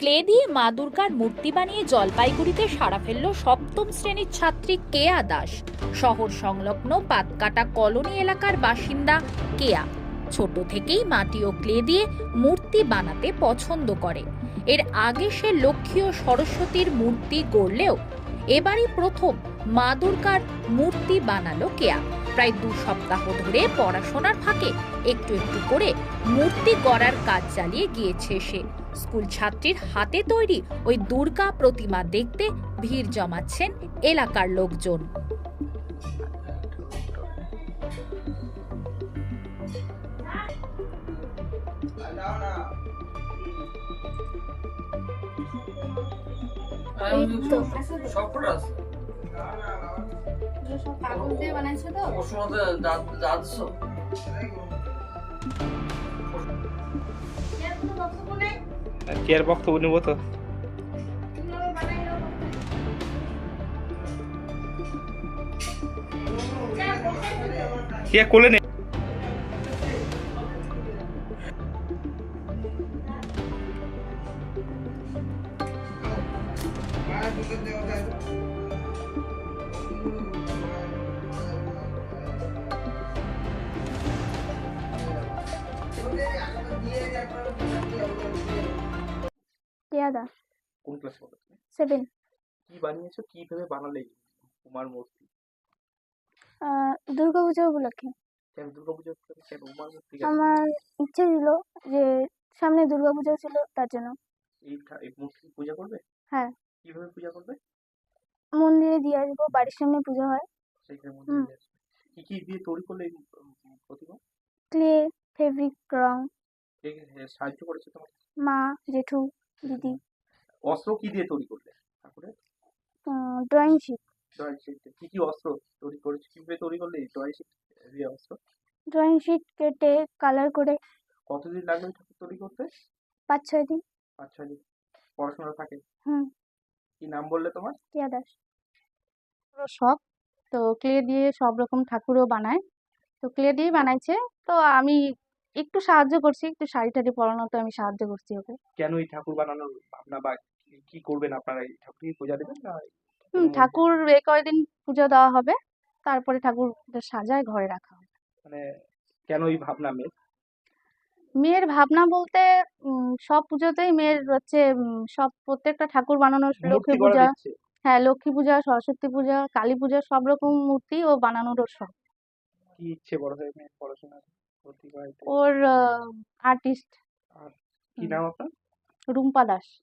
Clay দিয়ে মা দুর্গার মূর্তি বানিয়ে জলপাইগুড়িতে সারা ফেলল সপ্তম শ্রেণির ছাত্রী কেয়া দাস। শহর সংলগ্ন পাতকাটা কলোনি এলাকার বাসিন্দা কেয়া। ছোট থেকেই মাটি ও ক্লে দিয়ে মূর্তি বানাতে পছন্দ করে। এর আগে সে লক্ষ্মী ও সরস্বতীর মূর্তি গড়লেও এবারই প্রথম মা দুর্গার মূর্তি বানালো কেয়া। প্রায় দু সপ্তাহ ধরে পড়াশোনার ফাঁকে একটু একটু করে মূর্তি গড়ার কাজ চালিয়ে গিয়েছে সে। স্কুল ছাত্রীর হাতে তৈরি ওই দুর্গা প্রতিমা দেখতে ভিড় জমাচ্ছেন এলাকার লোকজন। এই তো। কি আর বক্তব্য নেব তো? কি কোলে নে টিয়া দাস কোন ক্লাসে পড়ো তুমি সেভেন কি বানিয়েছো? কীভাবে বানালে এই উমার মূর্তি? দুর্গা পুজো উপলক্ষে। কেন দুর্গা পুজো কেন উমার মূর্তি আমার ইচ্ছে ছিল যে সামনে দুর্গা পুজো ছিল তার জন্য। এই এই মূর্তি পূজা করবে? হ্যাঁ। কীভাবে পূজা করবে? মন্দিরে দিয়ে আসব বাড়ির সামনে পুজো হয়। সেইখানে হুম। মন্দিরে কি কি দিয়ে তৈরি করলে এই প্রতিমা? ক্লে ফেব্রিক রং। কে কে সাহায্য করেছে তোমার মা জেঠু। দিদি। অস্ত্র কি দিয়ে তৈরি করলে ঠাকুরের? ড্রয়িং শিট ড্রয়িং শিট কি। কি অস্ত্র তৈরি করেছে? কীভাবে তৈরি করলে ড্রয়িং শিট দিয়ে অস্ত্র? ড্রয়িং শিট কেটে কালার করে কতদিন লাগবে ঠাকুর তৈরি করতে? পাঁচ ছয় দিন। পাঁচ ছয় দিন। পড়াশোনা থাকে? হুম। কি নাম বললে তোমার? টিয়া দাস। ওর শখ। তো ক্লে দিয়ে সব রকম ঠাকুরও বানায়। তো ক্লে দিয়ে বানাইছে। তো আমি একটু সাহায্য করছি একটু শাড়ি টাড়ি পরানোতে আমি সাহায্য করছি ওকে। কেন এই ঠাকুর বানানোর ভাবনা বা কি- কি করবেন আপনারা? এই ঠাকুর কি পূজা দেবেন না? হুম কোনো ঠাকুর এ কয়দিন পুজো দেওয়া হবে তারপরে ঠাকুর সাজায় ঘরে রাখা হবে। মানে কেন এই ভাবনা মেয়ে মেয়ের ভাবনা বলতে উম, সব পুজোতেই মেয়ের হচ্ছে উম, সব প্রত্যেকটা ঠাকুর বানানোর লক্ষ্মী মূর্তি পূজা হ্যাঁ লক্ষ্মী পূজা সরস্বতী পূজা কালী পূজা সব রকম মূর্তি ও বানানোর ওর শখ। কি ইচ্ছে বড় হয়ে মেয়ে পড়াশোনা ওর আর্টিস্ট কি নাম আপনার? রুম্পা দাস।